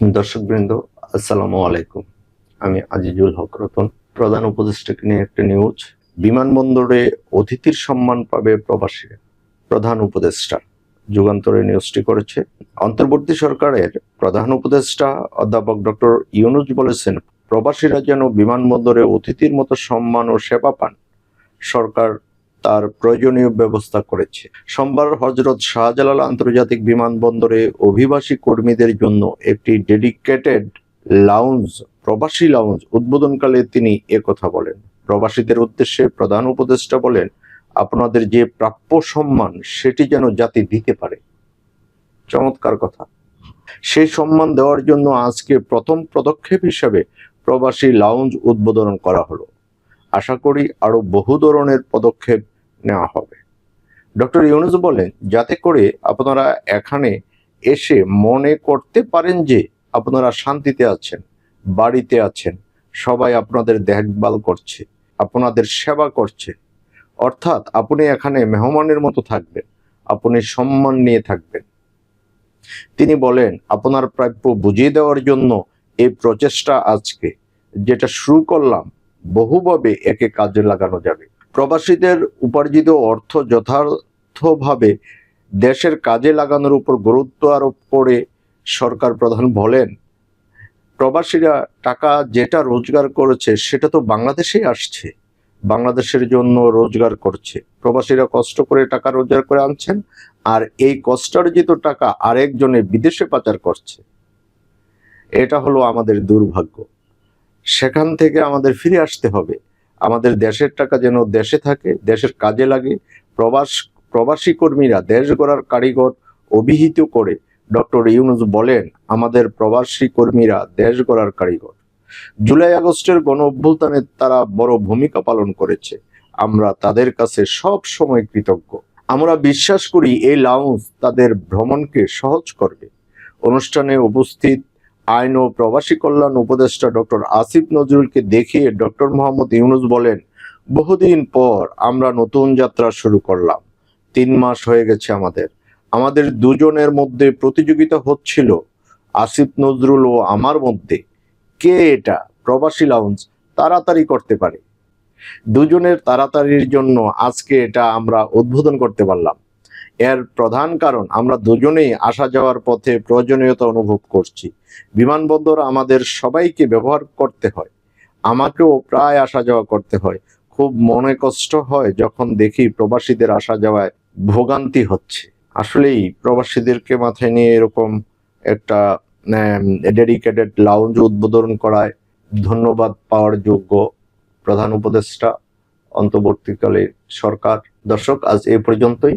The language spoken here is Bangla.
দর্শকবৃন্দ, আসসালামু আলাইকুম। আমি আজিজুল হক রতন, প্রধান উপদেষ্টাকে নিয়ে একটা নিউজ। বিমানবন্দরে অতিথির সম্মান পাবে প্রবাসীরা প্রধান উপদেষ্টা। যুগান্তরে নিউজটি করেছে। অন্তর্বর্তী সরকারের প্রধান উপদেষ্টা অধ্যাপক ডক্টর ইউনুস বলেছেন, প্রবাসীরা যেন বিমানবন্দরে অতিথির মতো সম্মান ও সেবা পান, সরকার তার প্রয়োজনীয় ব্যবস্থা করেছে। সোমবার হজরত শাহজালাল আন্তর্জাতিক বিমানবন্দরে অভিবাসী কর্মীদের জন্য একটি ডেডিকেটেড লাউঞ্জ প্রবাসী লাউঞ্জ উদ্বোধনকালে তিনি একথা বলেন। প্রবাসীদের উদ্দেশ্যে প্রধান উপদেষ্টা বলেন, আপনাদের যে প্রাপ্য সম্মান, সেটি যেন জাতি দিতে পারে। চমৎকার কথা। সেই সম্মান দেওয়ার জন্য আজকে প্রথম পদক্ষেপ হিসাবে প্রবাসী লাউঞ্জ উদ্বোধন করা হলো। আশা করি আরও বহু ধরনের পদক্ষেপ নেওয়া হবে। ডক্টর ইউনুস বলেন, যাতে করে আপনারা এখানে এসে মনে করতে পারেন যে আপনারা শান্তিতে আছেন, বাড়িতে আছেন, সবাই আপনাদের দেখভাল করছে, আপনাদের সেবা করছে। অর্থাৎ আপনি এখানে মেহমানের মতো থাকবেন, আপনি সম্মান নিয়ে থাকবেন। তিনি বলেন, আপনার প্রাপ্য বুঝিয়ে দেওয়ার জন্য এই প্রচেষ্টা আজকে, যেটা শুরু করলাম, বহুভাবে একে কাজে লাগানো যাবে। প্রবাসীদের উপার্জিত অর্থ যথার্থভাবে দেশের কাজে লাগানোর উপর গুরুত্ব আরোপ করে সরকার প্রধান বলেন, প্রবাসীরা টাকা যেটা রোজগার করেছে সেটা তো বাংলাদেশেই আসছে, বাংলাদেশের জন্য রোজগার করছে। প্রবাসীরা কষ্ট করে টাকা রোজগার করে আনছেন আর এই কষ্টার্জিত টাকা আরেকজনে বিদেশে পাচার করছে। এটা হলো আমাদের দুর্ভাগ্য। সেখান থেকে আমাদের ফিরে আসতে হবে। আমাদের দেশের টাকা যেন দেশে থাকে, দেশের কাজে লাগে, প্রবাস, প্রবাসী কর্মীরা দেশ গড়ার কারিগর অভিহিত করে। ডক্টর ইউনুস বলেন, আমাদের প্রবাসী কর্মীরা দেশ গড়ার কারিগর। জুলাই আগস্টের গণ অভ্যুত্থানে তারা বড় ভূমিকা পালন করেছে। আমরা তাদের কাছে সব সময় কৃতজ্ঞ। আমরা বিশ্বাস করি এই লাউঞ্জ তাদের ভ্রমণকে সহজ করবে। অনুষ্ঠানে উপস্থিত আইন ও প্রবাসী কল্যাণ উপদেষ্টা ডক্টর আসিফ নজরুলকে দেখিয়ে ডক্টর মোহাম্মদ ইউনুস বলেন, বহুদিন পর আমরা নতুন যাত্রা শুরু করলাম। তিন মাস হয়ে গেছে আমাদের। আমাদের দুজনের মধ্যে প্রতিযোগিতা হচ্ছিল। আসিফ নজরুল ও আমার মধ্যে। কে এটা? প্রবাসী লাউঞ্জ তাড়াতাড়ি করতে পারে। দুজনের তাড়াতাড়ির জন্য আজকে এটা আমরা উদ্বোধন করতে পারলাম। এর প্রধান কারণ, আমরা দুজনেই আসা যাওয়ার পথে প্রয়োজনীয়তা অনুভব করছি। বিমানবন্দর আমাদের সবাইকে ব্যবহার করতে হয়। আমাকেও প্রায় আসা যাওয়া করতে হয়। খুব মনে কষ্ট হয় যখন দেখি প্রবাসীদের আসা যাওয়ায় ভোগান্তি হচ্ছে। আসলেই প্রবাসীদেরকে মাথায় নিয়ে এরকম একটা ডেডিকেটেড লাউঞ্জ উদ্বোধন করায় ধন্যবাদ পাওয়ার যোগ্য প্রধান উপদেষ্টা, অন্তর্বর্তীকালে সরকার। দর্শক, আজ এ পর্যন্তই।